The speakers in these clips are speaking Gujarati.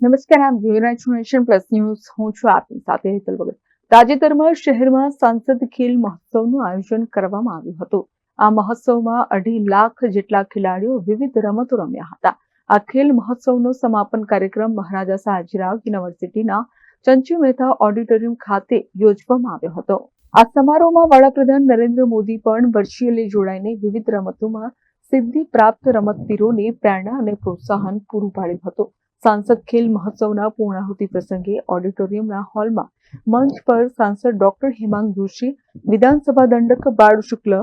નમસ્કાર આમ છો નેશન પ્લસ ન્યૂઝ. હું છું આપની સાથે હેતલ ભગત. તાજેતરમાં શહેરમાં સાંસદ ખેલ મહોત્સવનું આયોજન કરવામાં આવ્યું હતું. આ મહોત્સવમાં અઢી લાખ જેટલા ખેલાડીઓ વિવિધ રમતો રમ્યા હતા. આ ખેલ મહોત્સવનો સમાપન કાર્યક્રમ મહારાજા સયાજીરાવ યુનિવર્સિટીના ચંચુ મહેતા ઓડિટોરિયમ ખાતે યોજવામાં આવ્યો હતો. આ સમારોહમાં વડાપ્રધાન નરેન્દ્ર મોદી પણ વર્ચ્યુઅલી જોડાઈને વિવિધ રમતોમાં સિદ્ધિ પ્રાપ્ત રમતવીરોને પ્રેરણા અને પ્રોત્સાહન પૂરું પાડ્યું હતું. સાંસદ ખેલ મહોત્સવના પૂર્ણાહુતિ પ્રસંગે ઓડિટોરિયમના હોલમાં મંચ પર સાંસદ ડોક્ટર હેમાંગ જોશી, વિધાનસભા દંડક બાળ શુક્લ,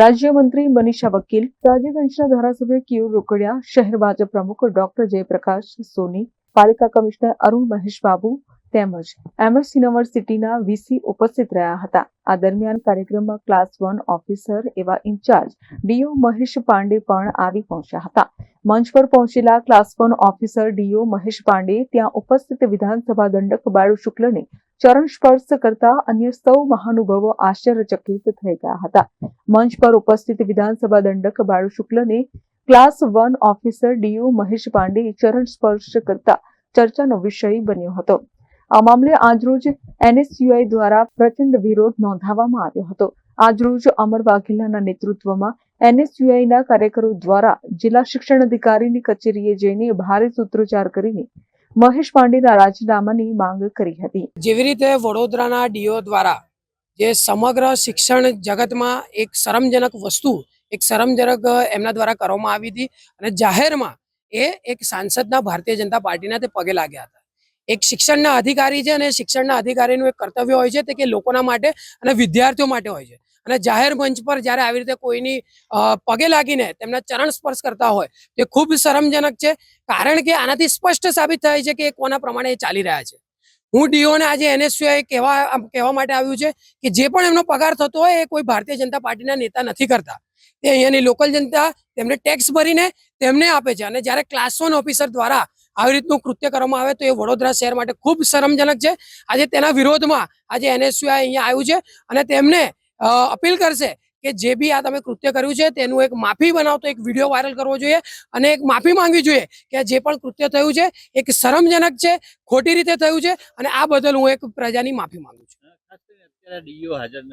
રાજ્યમંત્રી મનીષા વકીલ, રાજ્યગંજના ધારાસભ્ય કિયુર રોકડિયા, શહેર ભાજપ પ્રમુખ ડોક્ટર જયપ્રકાશ સોની, પાલિકા કમિશનર અરુણ મહેશ બાબુ તેમજ એમએસ યુનિવર્સિટીના વીસી ઉપસ્થિત રહ્યા હતા. આ દરમિયાન કાર્યક્રમમાં ક્લાસ વન ઓફિસર એવા ઇન્ચાર્જ ડીઓ મહેશ પાંડે પણ આવી પહોંચ્યા હતા. મંચ પર પહોંચેલા class one officer DO Mahesh Pandey ત્યાં ઉપસ્થિત વિધાનસભા દંડક બાળુ શુક્લને ચરણ સ્પર્શ કરતા અન્ય સૌ મહાનુભાવો આશ્ચર્યચકિત થઈ ગયા હતા. મંચ પર ઉપસ્થિત વિધાનસભા દંડક Balu શુક્લને class one officer DO Mahesh Pandey ચરણ સ્પર્શ કરતા ચર્ચાનો વિષય બન્યો હતો. આ મામલે આજરોજ એનએસયુઆઈ દ્વારા પ્રચંડ વિરોધ નોંધાવવામાં આવ્યો હતો. આજરોજ અમર વાઘેલાના નેતૃત્વમાં એનએસયુઆઈના કાર્યકરો દ્વારા જિલ્લા શિક્ષણ કચેરીએ જઈને ભારે સૂત્રોચ્ચાર કરીને મહેશ પાંડેના રાજીનામાની માંગ કરી હતી. જેવી રીતે વડોદરાના ડીઓ દ્વારા જે સમગ્ર શિક્ષણ જગતમાં એક શરમજનક વસ્તુ, એક શરમજનક એમના દ્વારા કરવામાં આવી હતી અને જાહેરમાં એ એક સાંસદના ભારતીય જનતા પાર્ટીના તે પગે લાગ્યા હતા. એક શિક્ષણના અધિકારી છે અને શિક્ષણના અધિકારીનું એક કર્તવ્ય હોય છે તે કે લોકોના માટે અને વિદ્યાર્થીઓ માટે હોય છે. અને જાહેર મંચ પર જ્યારે આવી રીતે કોઈની પગે લાગીને તેમના ચરણ સ્પર્શ કરતા હોય, તે ખૂબ શરમજનક છે. કારણ કે આનાથી સ્પષ્ટ સાબિત થાય છે કે એ કોના પ્રમાણે એ ચાલી રહ્યા છે. હું ડીઓને આજે એનએસયુઆઈ કહેવા કહેવા માટે આવ્યું છે કે જે પણ એમનો પગાર થતો હોય એ કોઈ ભારતીય જનતા પાર્ટીના નેતા નથી કરતા. તે અહીંયાની લોકલ જનતા તેમને ટેક્સ ભરીને તેમને આપે છે અને જ્યારે ક્લાસ વન ઓફિસર દ્વારા આવી રીતનું કૃત્ય કરવામાં આવે તો એ વડોદરા શહેર માટે ખૂબ શરમજનક છે. આજે તેના વિરોધમાં આજે એનએસયુઆઈ અહીંયા આવ્યું છે અને તેમને અપીલ કરશે કે જે બી આ તમે કૃત્ય કર્યું છે તેનું એક માફી બનાવતો એક વીડિયો વાયરલ કરવો જોઈએ અને એક માફી માંગવી જોઈએ કે જે પણ કૃત્ય થયું છે એક શરમજનક છે, ખોટી રીતે થયું છે અને આ બદલ હું એક પ્રજાની માફી માંગુ છું.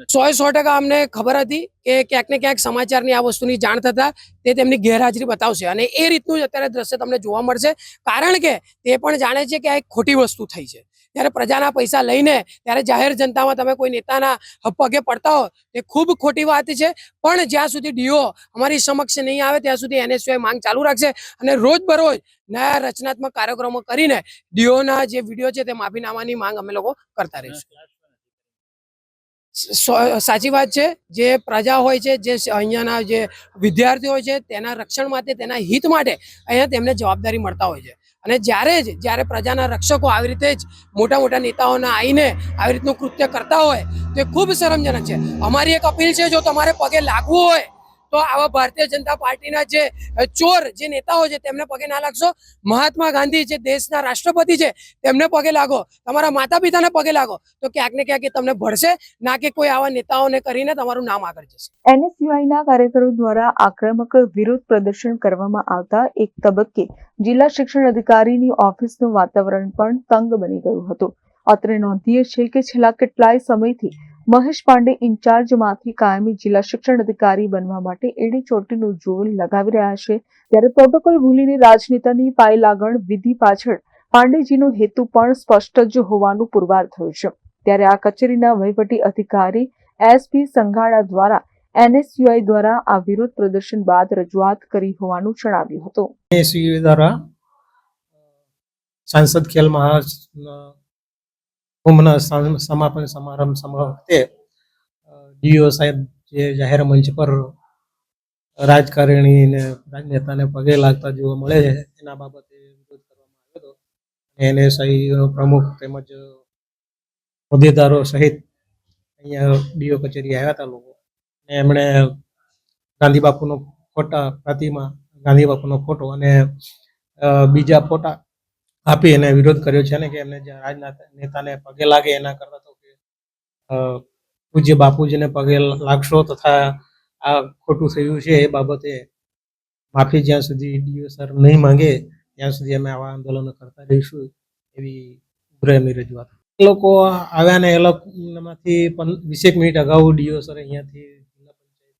સો સો ટકા અમને ખબર હતી કે ક્યાંક ને ક્યાંક સમાચારની આ વસ્તુની જાણ થતા તે તેમની ગેરહાજરી બતાવશે અને એ રીતનું જ અત્યારે દ્રશ્ય તમને જોવા મળશે કારણ કે તે પણ જાણે છે કે આ એક ખોટી વસ્તુ થઈ છે. ત્યારે પ્રજાના પૈસા લઈને ત્યારે જાહેર જનતામાં તમે કોઈ નેતાના પગે પડતા હો તે ખૂબ ખોટી વાત છે. પણ જ્યાં સુધી ડીઓ અમારી સમક્ષ નહીં આવે, ત્યાં સુધી એનએસયુઆઈ માંગ ચાલુ રાખશે અને રોજ બરોજ નયા રચનાત્મક કાર્યક્રમો કરીને ડીઓના જે વીડિયો છે તે માફીનામાની માંગ અમે લોકો કરતા રહીશું. સાચી વાત છે, જે પ્રજા હોય છે, જે અહીંયાના જે વિદ્યાર્થીઓ હોય છે, તેના રક્ષણ માટે, તેના હિત માટે અહીંયા તેમને જવાબદારી મળતા હોય છે. અને જ્યારે જ જ્યારે પ્રજાના રક્ષકો આવી રીતે જ મોટા મોટા નેતાઓના આવીને આવી રીતનું કૃત્ય કરતા હોય, તે ખૂબ શરમજનક છે. અમારી એક અપીલ છે, જો તમારે પગે લાગવું હોય તો આવા ભારતીય જનતા પાર્ટીના જે ચોર જે નેતાઓ છે તેમને પગે ના લાગશો. મહાત્મા ગાંધી જે દેશના રાષ્ટ્રપતિ છે તેમને પગે લાગો. તમારા માતા પિતાને પગે લાગો. તો ક્યાંક ને ક્યાંક તમને ભળશે. ના કે કોઈ આવા નેતાઓને કરીને તમારું નામ આગળ જશે. એનએસયુઆઈના કાર્યકરો દ્વારા આક્રમક વિરોધ પ્રદર્શન કરવામાં આવતા એક તબક્કે જિલ્લા શિક્ષણ અધિકારીની ઓફિસનું વાતાવરણ પણ તંગ બની ગયું હતું. અત્રે નોંધીએ છે કે છેલ્લા કેટલાય સમયથી મહેશ પાંડે ઇન્ચાર્જમાંથી કાયમી જિલ્લા શિક્ષણ અધિકારી બનવા માટે એડી ચોટીનું જોર લગાવી રહ્યા છે. ત્યારે પ્રોટોકોલ ભૂલીને રાજનેતાની પાય લાગણ વિધિ પાછળ પાંડેજીનો હેતુ પણ સ્પષ્ટ જ હોવાનું પુરવાર થયું છે. ત્યારે આ કચેરીના વહીવટી અધિકારી એસપી સંઘાડા દ્વારા એનએસયુઆઈ દ્વારા આ વિરોધ પ્રદર્શન બાદ રજૂઆત કરી હોવાનું જણાવ્યું હતું. એનએસયુઆઈ દ્વારા સાંસદ ખેલ મહા કુંભના સમાપન સમારંભ સમાવતે ડીઓ સાહેબ જે જાહેર મંચ પર રાજકારણી ને રાજનેતાને પગે લાગતા જોવા મળે છે, એના બાબતે વિરોધ કરવામાં આવ્યો હતો. એનએસઆઈ પ્રમુખ તેમજ હોદ્દેદારો સહિત અહીંયા ડીઓ કચેરી આવ્યા હતા લોકો. ને એમણે ગાંધી બાપુનો ફોટા, પ્રતિમા ગાંધી બાપુનો ફોટો અને બીજા ફોટા આપી એને વિરોધ કર્યો છે ને કે એમને રાજના નેતાને પગે લાગે એના કરતા તો કે પૂજ્ય બાપુજીને પગે લાગશો તથા આ ખોટું થયું છે એ બાબતે માફી જ્યાં સુધી ડીઓ સર નહીં માંગે, ત્યાં સુધી અમે આવા આંદોલનો કરતા રહીશું એવી ઉગ્ર રજૂઆત. એ લોકો આવ્યા ને એ લોકોમાંથી વીસેક મિનિટ અગાઉ ડીઓ સર અહીંયાથી જિલ્લા પંચાયત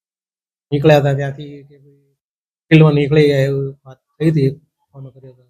નીકળ્યા હતા ત્યાંથી કે ભાઈ ફિલ્ડમાં નીકળી ગયા એવું વાત થઈ હતી, ફોન કર્યો હતો.